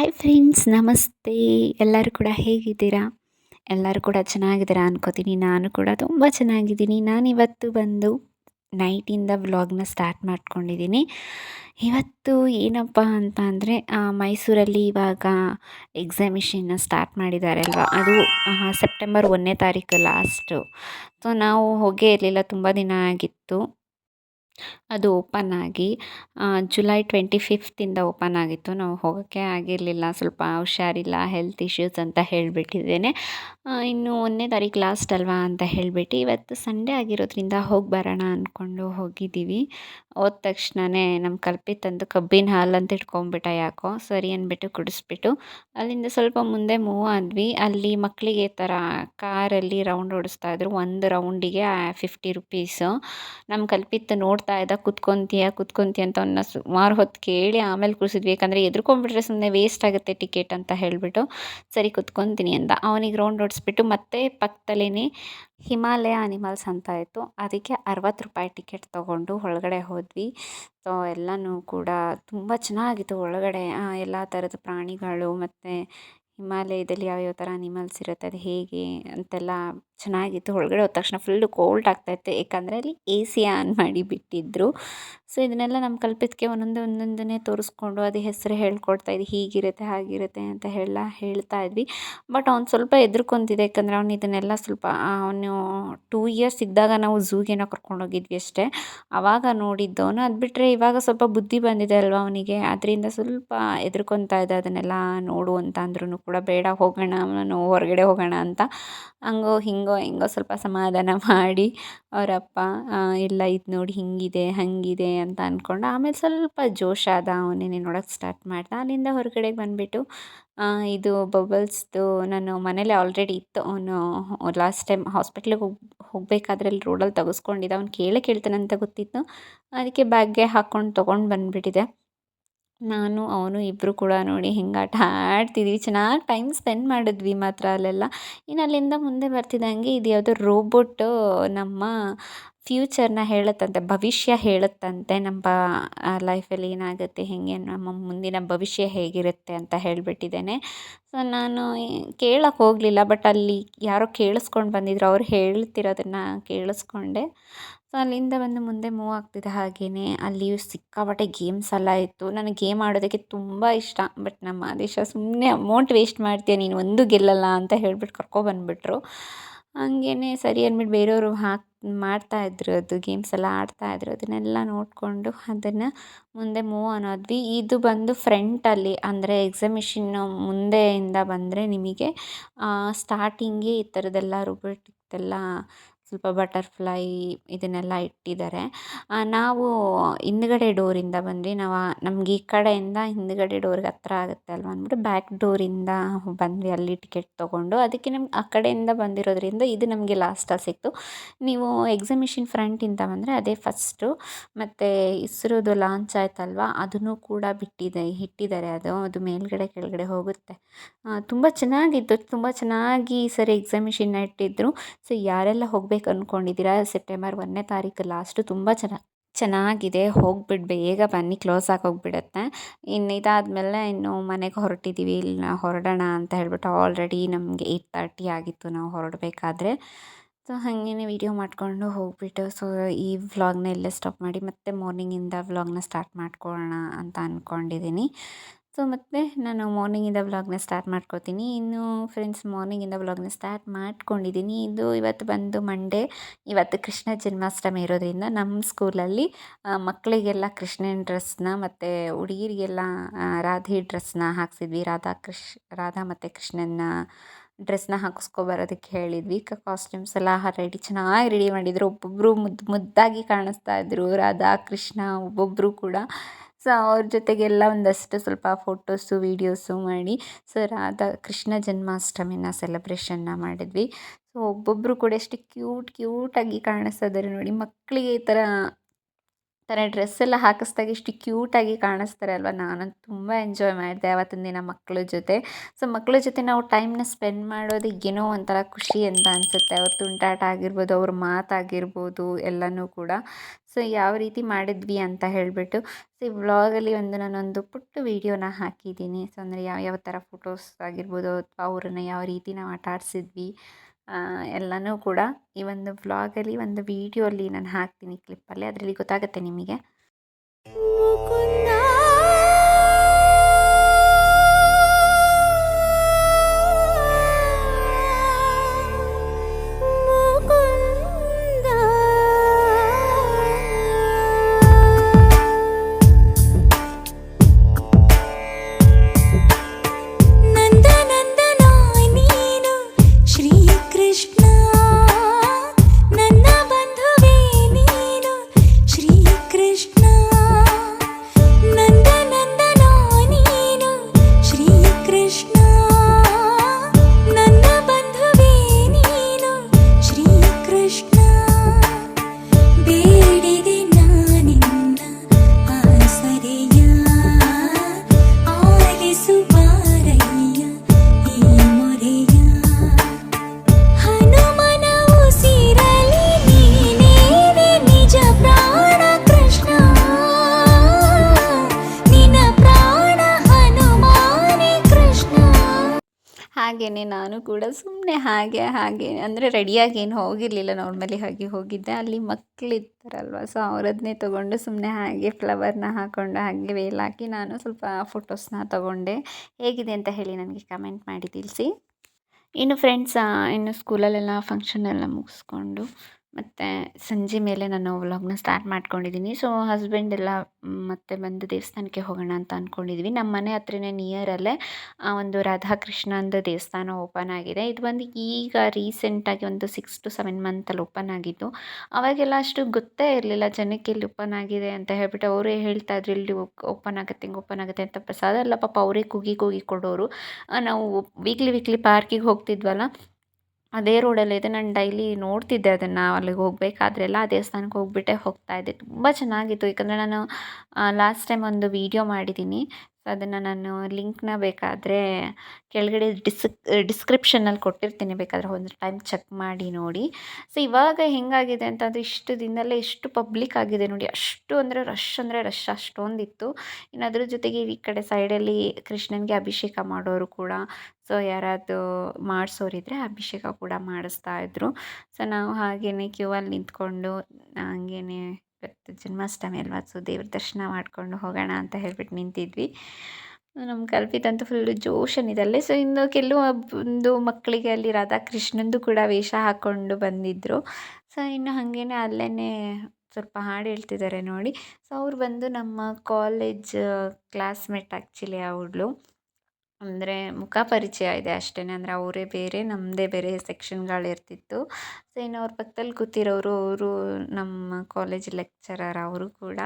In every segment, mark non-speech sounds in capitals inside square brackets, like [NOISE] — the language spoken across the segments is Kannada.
ಹಾಯ್ ಫ್ರೆಂಡ್ಸ್ ನಮಸ್ತೆ. ಎಲ್ಲರೂ ಕೂಡ ಹೇಗಿದ್ದೀರಾ? ಎಲ್ಲರೂ ಕೂಡ ಚೆನ್ನಾಗಿದ್ದೀರಾ ಅನ್ಕೋತೀನಿ. ನಾನು ಕೂಡ ತುಂಬ ಚೆನ್ನಾಗಿದ್ದೀನಿ. ನಾನು ಇವತ್ತು ಬಂದು ನೈಟಿಂದ ವ್ಲಾಗ್ನ ಸ್ಟಾರ್ಟ್ ಮಾಡ್ಕೊಂಡಿದ್ದೀನಿ. ಇವತ್ತು ಏನಪ್ಪ ಅಂತ ಅಂದರೆ ಮೈಸೂರಲ್ಲಿ ಇವಾಗ ಎಕ್ಸಾಮಿಷನ್ನ ಸ್ಟಾರ್ಟ್ ಮಾಡಿದ್ದಾರೆ ಅಲ್ವಾ? ಅದು ಸೆಪ್ಟೆಂಬರ್ ಒಂದನೇ ತಾರೀಕು ಲಾಸ್ಟು ಸೊ ನಾವು ಹೋಗೇ ಇರಲಿಲ್ಲ. ತುಂಬ ದಿನ ಆಗಿತ್ತು. ಅದು ಓಪನ್ ಆಗಿ ಜುಲೈ ಟ್ವೆಂಟಿ ಫಿಫ್ತಿಂದ ಓಪನ್ ಆಗಿತ್ತು. ನಾವು ಹೋಗೋಕ್ಕೆ ಆಗಿರಲಿಲ್ಲ. ಸ್ವಲ್ಪ ಹುಷಾರಿಲ್ಲ ಹೆಲ್ತ್ ಇಶ್ಯೂಸ್ ಅಂತ ಹೇಳಿಬಿಟ್ಟಿದ್ದೇನೆ. ಇನ್ನು ಒಂದನೇ ತಾರೀಕು ಲಾಸ್ಟ್ ಅಲ್ವಾ ಅಂತ ಹೇಳಿಬಿಟ್ಟು ಇವತ್ತು ಸಂಡೇ ಆಗಿರೋದ್ರಿಂದ ಹೋಗಿ ಬರೋಣ ಅಂದ್ಕೊಂಡು ಹೋಗಿದ್ದೀವಿ. ಹೋದ ತಕ್ಷಣವೇ ನಮ್ಮ ಕಲ್ಪಿತಂದು ಕಬ್ಬಿನ ಹಾಲು ಅಂತ ಇಟ್ಕೊಂಡ್ಬಿಟ್ಟ ಯಾಕೋ, ಸರಿ ಅಂದ್ಬಿಟ್ಟು ಕುಡಿಸ್ಬಿಟ್ಟು ಅಲ್ಲಿಂದ ಸ್ವಲ್ಪ ಮುಂದೆ ಮೂವ್ ಆದ್ವಿ. ಅಲ್ಲಿ ಮಕ್ಕಳಿಗೆ ಥರ ಕಾರಲ್ಲಿ ರೌಂಡ್ ಓಡಿಸ್ತಾ ಇದ್ರು. ಒಂದು ರೌಂಡಿಗೆ ಫಿಫ್ಟಿ ರುಪೀಸು ನಮ್ಮ ಕಲ್ಪಿತ ನೋಡ್ತಾ ಇದ್ದ, ಕುತ್ಕೊಂತೀಯ ಕುತ್ಕೊಂತೀಯ ಅಂತ ಅವನ್ನ ಸುಮಾರು ಹೊತ್ತು ಕೇಳಿ ಆಮೇಲೆ ಕುಡಿಸಿದ್ವಿ. ಯಾಕಂದರೆ ಎದ್ರುಕೊಂಡ್ಬಿಟ್ರೆ ಸುಮ್ಮನೆ ವೇಸ್ಟ್ ಆಗುತ್ತೆ ಟಿಕೆಟ್ ಅಂತ ಹೇಳಿಬಿಟ್ಟು, ಸರಿ ಕುತ್ಕೊತೀನಿ ಅಂತ ಅವನಿಗೆ ರೌಂಡ್ ಓಡಿಸ್ಬಿಟ್ಟು ಮತ್ತೆ ಪಕ್ಕದಲ್ಲಿ ಹಿಮಾಲಯ ಅನಿಮಲ್ಸ್ ಅಂತ ಇತ್ತು ಅದಕ್ಕೆ ಅರವತ್ತು ರೂಪಾಯಿ ಟಿಕೆಟ್ ತೊಗೊಂಡು ಒಳಗಡೆ ಹೋದ್ವಿ. ಸೊ, ಎಲ್ಲನೂ ಕೂಡ ತುಂಬ ಚೆನ್ನಾಗಿತ್ತು ಒಳಗಡೆ. ಎಲ್ಲ ಥರದ ಪ್ರಾಣಿಗಳು ಮತ್ತು ಹಿಮಾಲಯದಲ್ಲಿ ಯಾವ್ಯಾವ ಥರ ಅನಿಮಲ್ಸ್ ಇರುತ್ತೆ, ಅದು ಹೇಗೆ ಅಂತೆಲ್ಲ ಚೆನ್ನಾಗಿತ್ತು. ಒಳಗಡೆ ಹೋದ ತಕ್ಷಣ ಫುಲ್ಲು ಕೋಲ್ಡ್ ಆಗ್ತಾಯಿತ್ತು. ಏಕೆಂದರೆ ಅಲ್ಲಿ ಎ ಸಿ ಆನ್ ಮಾಡಿ ಬಿಟ್ಟಿದ್ದರು ಸೊ ಇದನ್ನೆಲ್ಲ ನಮ್ಮ ಕಲ್ಪಿತಕ್ಕೆ ಒಂದೊಂದೇ, ಒಂದೊಂದನ್ನೇ ತೋರಿಸ್ಕೊಂಡು ಅದು ಹೆಸರು ಹೇಳ್ಕೊಡ್ತಾ ಇದ್ದೆ ಹೀಗಿರುತ್ತೆ, ಹಾಗಿರುತ್ತೆ ಅಂತ ಎಲ್ಲ ಹೇಳ್ತಾ ಇದ್ವಿ. ಬಟ್ ಅವ್ನು ಸ್ವಲ್ಪ ಹೆದ್ರ್ಕೊಂತಿದ್ದ. ಯಾಕಂದರೆ ಅವ್ನು ಇದನ್ನೆಲ್ಲ ಸ್ವಲ್ಪ ಅವನು ಟೂ ಇಯರ್ಸ್ ಇದ್ದಾಗ ನಾವು ಝೂಗೇನೋ ಕರ್ಕೊಂಡು ಹೋಗಿದ್ವಿ ಅಷ್ಟೇ. ಆವಾಗ ನೋಡಿದ್ದವನು. ಅದು ಬಿಟ್ಟರೆ ಇವಾಗ ಸ್ವಲ್ಪ ಬುದ್ಧಿ ಬಂದಿದೆ ಅಲ್ವಾ ಅವನಿಗೆ. ಅದರಿಂದ ಸ್ವಲ್ಪ ಎದುರ್ಕೊತಾ ಇದ್ದ. ಅದನ್ನೆಲ್ಲ ನೋಡು ಅಂತ ಅಂದ್ರೂ ಕೂಡ ಬೇಡ, ಹೋಗೋಣ ನಾವು ಹೊರಗಡೆ ಹೋಗೋಣ ಅಂತ. ಹಂಗೋ, ಹಿಂಗೋ ಹೆಂಗೋ ಸ್ವಲ್ಪ ಸಮಾಧಾನ [LAUGHS] ಮಾಡಿ, ಅವರಪ್ಪ ಇಲ್ಲ ಇದು ನೋಡಿ ಹಿಂಗಿದೆ, ಹಾಗಿದೆ ಅಂತ ಅಂದ್ಕೊಂಡು ಆಮೇಲೆ ಸ್ವಲ್ಪ ಜೋಶಾದ ಅವನೇ ನೋಡೋಕ್ಕೆ ಸ್ಟಾರ್ಟ್ ಮಾಡ್ದೆ, ಅಲ್ಲಿಂದ ಹೊರಗಡೆ ಬಂದುಬಿಟ್ಟು ಇದು ಬಬಲ್ಸ್ದು ನಾನು ಮನೇಲೆ ಆಲ್ರೆಡಿ ಇತ್ತು. ಅವನು ಲಾಸ್ಟ್ ಟೈಮ್ ಹಾಸ್ಪಿಟ್ಲಿಗೆ ಹೋಗಿ ಹೋಗಬೇಕಾದ್ರೆ ಅಲ್ಲಿ ರೋಡಲ್ಲಿ ತೆಗೆಸ್ಕೊಂಡಿದ್ದ. ಅವ್ನು ಕೇಳೇ ಕೇಳ್ತಾನಂತ ಗೊತ್ತಿತ್ತು. ಅದಕ್ಕೆ ಬ್ಯಾಗ್ಗೆ ಹಾಕ್ಕೊಂಡು ತೊಗೊಂಡು ಬಂದುಬಿಟ್ಟಿದ್ದೆ ನಾನು, ಅವನು ಇಬ್ಬರು ಕೂಡ ನೋಡಿ ಹಿಂಗೆ ಆಟ ಆಡ್ತಿದ್ವಿ. ಚೆನ್ನಾಗಿ ಟೈಮ್ ಸ್ಪೆಂಡ್ ಮಾಡಿದ್ವಿ ಮಾತ್ರ ಅಲ್ಲೆಲ್ಲ. ಇನ್ನು ಅಲ್ಲಿಂದ ಮುಂದೆ ಬರ್ತಿದ್ದಂಗೆ ಇದು ಯಾವುದೋ ರೋಬೋಟ್ ನಮ್ಮ ಫ್ಯೂಚರ್ನ ಹೇಳುತ್ತಂತೆ, ಭವಿಷ್ಯ ಹೇಳುತ್ತಂತೆ. ನಮ್ಮ ಲೈಫಲ್ಲಿ ಏನಾಗುತ್ತೆ, ಹೇಗೆ, ನಮ್ಮ ಮುಂದಿನ ಭವಿಷ್ಯ ಹೇಗಿರುತ್ತೆ ಅಂತ ಹೇಳಿಬಿಟ್ಟಿದ್ದೇನೆ. ಸೊ ನಾನು ಕೇಳಕ್ಕೆ ಹೋಗಲಿಲ್ಲ ಬಟ್ ಅಲ್ಲಿ ಯಾರೋ ಕೇಳಿಸ್ಕೊಂಡು ಬಂದಿದ್ರು, ಅವ್ರು ಹೇಳ್ತಿರೋದನ್ನು ಕೇಳಿಸ್ಕೊಂಡೆ. ಸೊ, ಅಲ್ಲಿಂದ ಬಂದು ಮುಂದೆ ಮೂವ್ ಆಗ್ತಿದ್ದ ಹಾಗೆಯೇ ಅಲ್ಲಿ ಸಿಕ್ಕಾಪಟ್ಟೆ ಗೇಮ್ಸ್ ಎಲ್ಲ ಇತ್ತು. ನನಗೆ ಗೇಮ್ ಆಡೋದಕ್ಕೆ ತುಂಬ ಇಷ್ಟ. ಬಟ್ ನಮ್ಮ ಆದೇಶ ಸುಮ್ಮನೆ ಅಮೌಂಟ್ ವೇಸ್ಟ್ ಮಾಡ್ತೀಯ, ನೀನು ಒಂದು ಗೆಲ್ಲಲ್ಲ ಅಂತ ಹೇಳ್ಬಿಟ್ಟು ಕರ್ಕೊಬಂದ್ಬಿಟ್ರು ಹಂಗೇ ಸರಿ ಅಂದ್ಬಿಟ್ಟು ಬೇರೆಯವರು ಹಾಕಿ ಮಾಡ್ತಾಯಿದ್ರು ಅದು ಗೇಮ್ಸ್ ಎಲ್ಲ ಆಡ್ತಾಯಿದ್ರು ಅದನ್ನೆಲ್ಲ ನೋಡಿಕೊಂಡು ಅದನ್ನು ಮುಂದೆ ಮೂವ್ ಅನ್ನೋದ್ವಿ ಇದು ಬಂದು ಫ್ರಂಟಲ್ಲಿ ಅಂದರೆ ಎಕ್ಸಿಮಿಷನ್ನು ಮುಂದೆಯಿಂದ ಬಂದರೆ ನಿಮಗೆ ಸ್ಟಾರ್ಟಿಂಗೇ ಈ ಥರದ್ದೆಲ್ಲ ರೋಬೋಟಿಕ್ದೆಲ್ಲ ಸ್ವಲ್ಪ ಬಟರ್ಫ್ಲೈ ಇದನ್ನೆಲ್ಲ ಇಟ್ಟಿದ್ದಾರೆ. ನಾವು ಹಿಂದ್ಗಡೆ ಡೋರಿಂದ ಬಂದ್ವಿ. ನಾವು ನಮ್ಗೆ ಈ ಕಡೆಯಿಂದ ಹಿಂದ್ಗಡೆ ಡೋರ್ಗೆ ಹತ್ರ ಆಗುತ್ತೆ ಅಲ್ವಾ ಅಂದ್ಬಿಟ್ಟು ಬ್ಯಾಕ್ ಡೋರಿಂದ ಬಂದ್ವಿ ಅಲ್ಲಿ ಟಿಕೆಟ್ ತೊಗೊಂಡು. ಅದಕ್ಕೆ ನಮ್ಗೆ ಆ ಕಡೆಯಿಂದ ಬಂದಿರೋದ್ರಿಂದ ಇದು ನಮಗೆ ಲಾಸ್ಟಾಗಿ ಸಿಕ್ತು. ನೀವು ಎಕ್ಸಿಮಿಷನ್ ಫ್ರಂಟಿಂದ ಬಂದರೆ ಅದೇ ಫಸ್ಟು. ಮತ್ತು ಇಸ್ರೋದು ಲಾಂಚ್ ಆಯ್ತಲ್ವಾ, ಅದನ್ನು ಕೂಡ ಬಿಟ್ಟಿದೆ, ಇಟ್ಟಿದ್ದಾರೆ ಅದು. ಅದು ಮೇಲ್ಗಡೆ ಕೆಳಗಡೆ ಹೋಗುತ್ತೆ. ತುಂಬ ಚೆನ್ನಾಗಿತ್ತು. ತುಂಬ ಚೆನ್ನಾಗಿ ಈ ಸರಿ ಎಕ್ಸಿಮಿಷನ್ನ ಇಟ್ಟಿದ್ರು. ಸೊ, ಯಾರೆಲ್ಲ ಹೋಗಬೇಕು ಹೋಗ್ಬೇಕು ಅಂದ್ಕೊಂಡಿದ್ದೀರಾ ಸೆಪ್ಟೆಂಬರ್ ಒಂದನೇ ತಾರೀಕು ಲಾಸ್ಟು ತುಂಬ ಚೆನ್ನಾಗಿ ಚೆನ್ನಾಗಿದೆ. ಹೋಗ್ಬಿಟ್ಟು ಬೇಗ ಬನ್ನಿ. ಕ್ಲೋಸ್ ಆಗೋಗ್ಬಿಡುತ್ತೆ ಇನ್ನು ಇದಾದಮೇಲೆ ಇನ್ನು ಮನೆಗೆ ಹೊರಟಿದ್ದೀವಿ ಇಲ್ಲಿ ಹೊರಡೋಣ ಅಂತ ಹೇಳ್ಬಿಟ್ಟು ಆಲ್ರೆಡಿ ನಮಗೆ ಏಯ್ಟ್ ತರ್ಟಿ ಆಗಿತ್ತು ನಾವು ಹೊರಡಬೇಕಾದ್ರೆ. ಸೊ ಹಾಗೇನೆ ವೀಡಿಯೋ ಮಾಡಿಕೊಂಡು ಹೋಗ್ಬಿಟ್ಟು ಸೊ ಈ ವ್ಲಾಗ್ನ ಇಲ್ಲೇ ಸ್ಟಾಪ್ ಮಾಡಿ ಮತ್ತೆ ಮಾರ್ನಿಂಗಿಂದ ವ್ಲಾಗ್ನ ಸ್ಟಾರ್ಟ್ ಮಾಡ್ಕೊಳ್ಳೋಣ ಅಂತ ಅಂದ್ಕೊಂಡಿದ್ದೀನಿ ಸೊ ಮತ್ತೆ ನಾನು ಮಾರ್ನಿಂಗಿಂದ ವ್ಲಾಗ್ನ ಸ್ಟಾರ್ಟ್ ಮಾಡ್ಕೋತೀನಿ. ಇನ್ನು ಫ್ರೆಂಡ್ಸ್ ಮಾರ್ನಿಂಗಿಂದ ವ್ಲಾಗ್ನ ಸ್ಟಾರ್ಟ್ ಮಾಡ್ಕೊಂಡಿದ್ದೀನಿ ಇದು ಇವತ್ತು ಬಂದು ಮಂಡೇ ಇವತ್ತು ಕೃಷ್ಣ ಜನ್ಮಾಷ್ಟಮಿ ಇರೋದ್ರಿಂದ ನಮ್ಮ ಸ್ಕೂಲಲ್ಲಿ ಮಕ್ಕಳಿಗೆಲ್ಲ ಕೃಷ್ಣನ ಡ್ರೆಸ್ನ ಮತ್ತು ಹುಡುಗಿರಿಗೆಲ್ಲ ರಾಧೆ ಡ್ರೆಸ್ನ ಹಾಕ್ಸಿದ್ವಿ. ರಾಧಾ ಕೃಷ್, ರಾಧಾ ಮತ್ತು ಕೃಷ್ಣನ ಡ್ರೆಸ್ನ ಹಾಕಿಸ್ಕೊಬರೋದಕ್ಕೆ ಹೇಳಿದ್ವಿ. ಕಾಸ್ಟ್ಯೂಮ್ಸ್ ಎಲ್ಲ ರೆಡಿ ಚೆನ್ನಾಗಿ ರೆಡಿ ಮಾಡಿದರು. ಒಬ್ಬೊಬ್ಬರು ಮುದ್ದು ಮುದ್ದಾಗಿ ಕಾಣಿಸ್ತಾ ಇದ್ದರು ರಾಧಾ, ಕೃಷ್ಣ ಒಬ್ಬೊಬ್ಬರು ಕೂಡ. ಸೊ ಅವ್ರ ಜೊತೆಗೆಲ್ಲ ಒಂದಷ್ಟು ಸ್ವಲ್ಪ ಫೋಟೋಸು, ವೀಡಿಯೋಸು ಮಾಡಿ. ಸೊ ರಾಧಾ, ಕೃಷ್ಣ ಜನ್ಮಾಷ್ಟಮಿನ ಸೆಲೆಬ್ರೇಷನ್ನ ಮಾಡಿದ್ವಿ. ಸೊ ಒಬ್ಬೊಬ್ಬರು ಕೂಡ ಎಷ್ಟು ಕ್ಯೂಟ್, ಕ್ಯೂಟಾಗಿ ಕಾಣಿಸ್ತಾ ಇದ್ದಾರೆ ನೋಡಿ ಮಕ್ಕಳಿಗೆ ಈ ಥರ ಥರ ಡ್ರೆಸ್ ಎಲ್ಲ ಹಾಕಿಸ್ದಾಗ ಎಷ್ಟು ಕ್ಯೂಟಾಗಿ ಕಾಣಿಸ್ತಾರೆ ಅಲ್ವಾ? ನಾನು ತುಂಬ ಎಂಜಾಯ್ ಮಾಡಿದೆ ಆವತ್ತಿನ ದಿನ ಮಕ್ಕಳ ಜೊತೆ. ಸೊ ಮಕ್ಕಳ ಜೊತೆ ನಾವು ಟೈಮ್ನ ಸ್ಪೆಂಡ್ ಮಾಡೋದು ಏನೋ ಒಂಥರ ಖುಷಿ ಅಂತ ಅನಿಸುತ್ತೆ. ಅವ್ರ ತುಂಟಾಟ ಆಗಿರ್ಬೋದು, ಅವ್ರ ಮಾತಾಗಿರ್ಬೋದು ಎಲ್ಲನೂ ಕೂಡ. ಸೊ ಯಾವ ರೀತಿ ಮಾಡಿದ್ವಿ ಅಂತ ಹೇಳಿಬಿಟ್ಟು ಸೊ ಈ ವ್ಲಾಗಲ್ಲಿ ಒಂದು ನಾನೊಂದು ಪುಟ್ಟ ವೀಡಿಯೋನ ಹಾಕಿದ್ದೀನಿ. ಸೊ ಅಂದರೆ ಯಾವ ಯಾವ ಥರ ಫೋಟೋಸ್ ಆಗಿರ್ಬೋದು ಅಥವಾ ಅವ್ರನ್ನ ಯಾವ ರೀತಿ ನಾವು ಆಟ ಆಡಿಸಿದ್ವಿ. ಎಲ್ಲನೂ ಕೂಡ ಈ ಒಂದು ವ್ಲಾಗಲ್ಲಿ ಒಂದು ವೀಡಿಯೋಲ್ಲಿ ನಾನು ಹಾಕ್ತೀನಿ ಕ್ಲಿಪ್ಪಲ್ಲಿ ಅದರಲ್ಲಿ ಗೊತ್ತಾಗುತ್ತೆ ನಿಮಗೆ. ಹಾಗೆಯೇ ನಾನು ಕೂಡ ಸುಮ್ಮನೆ ಹಾಗೆ ಹಾಗೆ. ಅಂದರೆ ರೆಡಿಯಾಗಿ ಏನು ಹೋಗಿರಲಿಲ್ಲ. ನಾರ್ಮಲಿ ಹಾಗೆ ಹೋಗಿದ್ದೆ. ಅಲ್ಲಿ ಮಕ್ಳು ಇರ್ತಾರಲ್ವ ಸೊ ಅವರದ್ನೇ ತೊಗೊಂಡು ಸುಮ್ಮನೆ ಹಾಗೆ ಫ್ಲವರ್ನ ಹಾಕ್ಕೊಂಡು ಹಾಗೆ ವೇಲ್ ಹಾಕಿ ನಾನು ಸ್ವಲ್ಪ ಫೋಟೋಸ್ನ ತೊಗೊಂಡೆ. ಹೇಗಿದೆ ಅಂತ ಹೇಳಿ ನನಗೆ ಕಮೆಂಟ್ ಮಾಡಿ ತಿಳಿಸಿ. ಇನ್ನು ಫ್ರೆಂಡ್ಸ್ ಇನ್ನು ಸ್ಕೂಲಲ್ಲೆಲ್ಲ ಫಂಕ್ಷನ್ ಎಲ್ಲ ಮುಗಿಸ್ಕೊಂಡು ಮತ್ತು ಸಂಜೆ ಮೇಲೆ ನಾನು ವ್ಲಾಗ್ನ ಸ್ಟಾರ್ಟ್ ಮಾಡ್ಕೊಂಡಿದ್ದೀನಿ ಸೊ ಹಸ್ಬೆಂಡ್ ಎಲ್ಲ ಮತ್ತೆ ಬಂದು ದೇವಸ್ಥಾನಕ್ಕೆ ಹೋಗೋಣ ಅಂತ ಅಂದ್ಕೊಂಡಿದ್ವಿ ನಮ್ಮ ಮನೆ ಹತ್ರನೇ ನಿಯರಲ್ಲೇ ಒಂದು ರಾಧಾಕೃಷ್ಣಂದು ದೇವಸ್ಥಾನ ಓಪನ್ ಆಗಿದೆ. ಇದು ಬಂದು ಈಗ ರೀಸೆಂಟಾಗಿ ಒಂದು ಸಿಕ್ಸ್ ಟು ಸೆವೆನ್ ಮಂತಲ್ಲಿ ಓಪನ್ ಆಗಿದ್ದು. ಅವಾಗೆಲ್ಲ ಅಷ್ಟು ಗೊತ್ತೇ ಇರಲಿಲ್ಲ, ಜನಕ್ಕೆ ಇಲ್ಲಿ ಓಪನ್ ಆಗಿದೆ ಅಂತ ಹೇಳ್ಬಿಟ್ಟು ಅವರೇ ಹೇಳ್ತಾ ಇದ್ರು, ಇಲ್ಲಿ ಓಪನ್ ಆಗುತ್ತೆ, ಹಿಂಗೆ ಓಪನ್ ಆಗುತ್ತೆ ಅಂತ. ಪ್ರಸಾದ ಎಲ್ಲ ಪಾಪ ಅವರೇ ಕೂಗಿ ಕೂಗಿ ಕೊಡೋರು. ನಾವು ವೀಕ್ಲಿ ವೀಕ್ಲಿ ಪಾರ್ಕಿಗೆ ಹೋಗ್ತಿದ್ವಲ್ಲ ಅದೇ ರೋಡಲ್ಲಿದೆ ನಾನು ಡೈಲಿ ನೋಡ್ತಿದ್ದೆ ಅದನ್ನು. ಅಲ್ಲಿಗೆ ಹೋಗಬೇಕಾದ್ರೆಲ್ಲ ಆ ದೇವಸ್ಥಾನಕ್ಕೆ ಹೋಗ್ಬಿಟ್ಟೆ ಹೋಗ್ತಾ ಇದ್ದೆ. ತುಂಬ ಚೆನ್ನಾಗಿತ್ತು. ಯಾಕಂದರೆ ನಾನು ಲಾಸ್ಟ್ ಟೈಮ್ ಒಂದು ವೀಡಿಯೋ ಮಾಡಿದ್ದೀನಿ ಸೊ ಅದನ್ನು ನಾನು ಲಿಂಕ್ನ ಬೇಕಾದರೆ ಕೆಳಗಡೆ ಡಿಸ್ಕ್ ಡಿಸ್ಕ್ರಿಪ್ಷನಲ್ಲಿ ಕೊಟ್ಟಿರ್ತೀನಿ. ಬೇಕಾದರೆ ಒಂದು ಟೈಮ್ ಚೆಕ್ ಮಾಡಿ ನೋಡಿ. ಸೊ, ಇವಾಗ ಹೆಂಗಾಗಿದೆ ಅಂತಂದರೆ ಇಷ್ಟು ದಿನದಲ್ಲೇ ಎಷ್ಟು ಪಬ್ಲಿಕ್ ಆಗಿದೆ ನೋಡಿ. ಅಷ್ಟು ಅಂದರೆ ರಶ್ ಅಂದರೆ ರಶ್ ಅಷ್ಟೊಂದಿತ್ತು. ಇನ್ನು ಅದ್ರ ಜೊತೆಗೆ ಈ ಕಡೆ ಸೈಡಲ್ಲಿ ಕೃಷ್ಣನಿಗೆ ಅಭಿಷೇಕ ಮಾಡೋರು ಕೂಡ. ಸೊ, ಯಾರಾದರೂ ಮಾಡಿಸೋರಿದ್ರೆ ಅಭಿಷೇಕ ಕೂಡ ಮಾಡಿಸ್ತಾ ಇದ್ರು. ಸೊ, ನಾವು ಹಾಗೇ ಕ್ಯೂ ಅಲ್ಲಿ ನಿಂತ್ಕೊಂಡು, ಹಂಗೇನೆ ಇವತ್ತು ಜನ್ಮಾಷ್ಟಮಿ ಅಲ್ವಾ? ಸೊ ದೇವ್ರ ದರ್ಶನ ಮಾಡಿಕೊಂಡು ಹೋಗೋಣ ಅಂತ ಹೇಳ್ಬಿಟ್ಟು ನಿಂತಿದ್ವಿ. ನಮ್ಮ ಕಲ್ಪಿತಂತೂ ಫುಲ್ಲು ಜೋಶನ್ ಇದಲ್ಲೇ. ಸೊ ಇನ್ನು ಕೆಲವೊಂದು ಮಕ್ಕಳಿಗೆ ಅಲ್ಲಿ ರಾಧಾಕೃಷ್ಣಂದು ಕೂಡ ವೇಷ ಹಾಕ್ಕೊಂಡು ಬಂದಿದ್ದರು ಸೊ ಇನ್ನು ಹಾಗೇನೆ ಅಲ್ಲೇ ಸ್ವಲ್ಪ ಹಾಡು ಹೇಳ್ತಿದ್ದಾರೆ ನೋಡಿ. ಸೊ ಅವ್ರು ಬಂದು ನಮ್ಮ ಕಾಲೇಜ್ ಕ್ಲಾಸ್ಮೇಟ್ ಆ್ಯಕ್ಚುಲಿ ಅವಳು. ಅಂದರೆ ಮುಖ ಪರಿಚಯ ಇದೆ ಅಷ್ಟೇ ಅಂದರೆ ಅವರೇ ಬೇರೆ ನಮ್ಮದೇ ಬೇರೆ ಸೆಕ್ಷನ್ಗಳಿರ್ತಿತ್ತು ಸೊ ಇನ್ನು ಅವ್ರ ಪಕ್ಕದಲ್ಲಿ ಕೂತಿರೋರು ಅವರು ನಮ್ಮ ಕಾಲೇಜ್ ಲೆಕ್ಚರರ್ ಅವರು ಕೂಡ.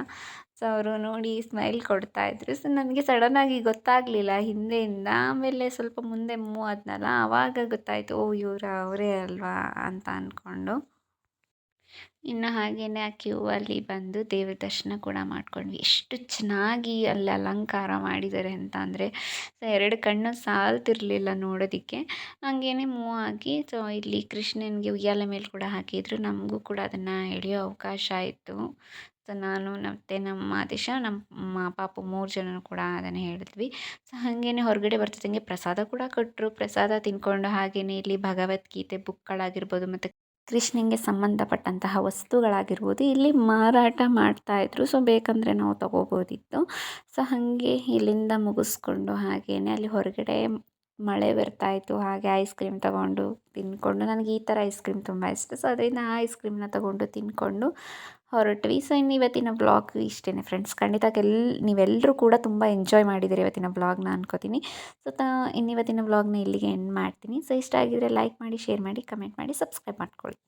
ಸೊ ಅವರು ನೋಡಿ ಸ್ಮೈಲ್ ಕೊಡ್ತಾ ಇದ್ರು. ಸೊ ನನಗೆ ಸಡನ್ನಾಗಿ ಗೊತ್ತಾಗಲಿಲ್ಲ ಹಿಂದೆಯಿಂದ. ಆಮೇಲೆ ಸ್ವಲ್ಪ ಮುಂದೆ ಮೂವ್ ಆದ್ನಲ್ಲ ಆವಾಗ ಗೊತ್ತಾಯಿತು, ಓ, ಇವ್ರು ಅವರೇ ಅಲ್ವಾ ಅಂತ ಅಂದ್ಕೊಂಡು ಇನ್ನು ಹಾಗೆಯೇ ಆ ಕ್ಯೂ ಅಲ್ಲಿ ಬಂದು ದೇವ್ರ ದರ್ಶನ ಕೂಡ ಮಾಡ್ಕೊಂಡ್ವಿ. ಎಷ್ಟು ಚೆನ್ನಾಗಿ ಅಲ್ಲಿ ಅಲಂಕಾರ ಮಾಡಿದ್ದಾರೆ ಅಂತ ಅಂದರೆ, ಸೊ ಎರಡು ಕಣ್ಣು ಸಾಲ್ತಿರಲಿಲ್ಲ ನೋಡೋದಕ್ಕೆ. ಹಂಗೇನೆ ಮೂವ್ ಆಗಿ ಸೊ ಇಲ್ಲಿ ಕೃಷ್ಣನಿಗೆ ಉಯ್ಯಾಲೆ ಮೇಲೆ ಕೂಡ ಹಾಕಿದ್ರು. ನಮಗೂ ಕೂಡ ಅದನ್ನು ಎಳೆಯೋ ಅವಕಾಶ ಆಯಿತು. ಸೊ ನಾನು ಮತ್ತು ನಮ್ಮ ಆದೇಶ, ನಮ್ಮ ಪಾಪು ಮೂರು ಜನನು ಕೂಡ ಅದನ್ನು ಹೇಳಿದ್ವಿ. ಸೊ ಹಾಗೇ ಹೊರಗಡೆ ಬರ್ತಿದ್ದಂಗೆ ಪ್ರಸಾದ ಕೂಡ ಕೊಟ್ಟರು ಪ್ರಸಾದ ತಿಂದ್ಕೊಂಡು ಹಾಗೆಯೇ ಇಲ್ಲಿ ಭಗವದ್ಗೀತೆ ಬುಕ್ಗಳಾಗಿರ್ಬೋದು ಮತ್ತು ಕೃಷ್ಣನಿಗೆ ಸಂಬಂಧಪಟ್ಟಂತಹ ವಸ್ತುಗಳಾಗಿರ್ಬೋದು, ಇಲ್ಲಿ ಮಾರಾಟ ಮಾಡ್ತಾಯಿದ್ರು ಸೊ ಬೇಕಂದರೆ ನಾವು ತಗೋಬೋದಿತ್ತು. ಸೊ ಹಾಗೆ ಇಲ್ಲಿಂದ ಮುಗಿಸ್ಕೊಂಡು ಹಾಗೇನೆ ಅಲ್ಲಿ ಹೊರಗಡೆ ಮಳೆ ಬರ್ತಾ ಇತ್ತು ಹಾಗೆ ಐಸ್ ಕ್ರೀಮ್ ತಗೊಂಡು ತಿಂದ್ಕೊಂಡು ನನಗೆ ಈ ಥರ ಐಸ್ ಕ್ರೀಮ್ ತುಂಬ ಇಷ್ಟ. ಸೊ ಅದರಿಂದ ಆ ಐಸ್ ಕ್ರೀಮ್ನ ತಗೊಂಡು ತಿಂದ್ಕೊಂಡು ಹೊರಟ್ವಿ. ಸೊ ಇನ್ನು ಇವತ್ತಿನ ಬ್ಲಾಗ್ ಇಷ್ಟೇ ಫ್ರೆಂಡ್ಸ್ ಖಂಡಿತ ಎಲ್ ನೀವೆಲ್ಲರೂ ಕೂಡ ತುಂಬ ಎಂಜಾಯ್ ಮಾಡಿದ್ದೀರಿ ಇವತ್ತಿನ ಬ್ಲಾಗ್ನ ಅನ್ಕೋತೀನಿ. ಸೊ ತ, ಇನ್ನು ಇವತ್ತಿನ ಬ್ಲಾಗ್ನ ಇಲ್ಲಿಗೆ ಎಂಡ್ ಮಾಡ್ತೀನಿ. ಸೊ ಇಷ್ಟ ಆಗಿದ್ರೆ ಲೈಕ್ ಮಾಡಿ ಶೇರ್ ಮಾಡಿ ಕಮೆಂಟ್ ಮಾಡಿ ಸಬ್ಸ್ಕ್ರೈಬ್ ಮಾಡ್ಕೊಳ್ಳಿ.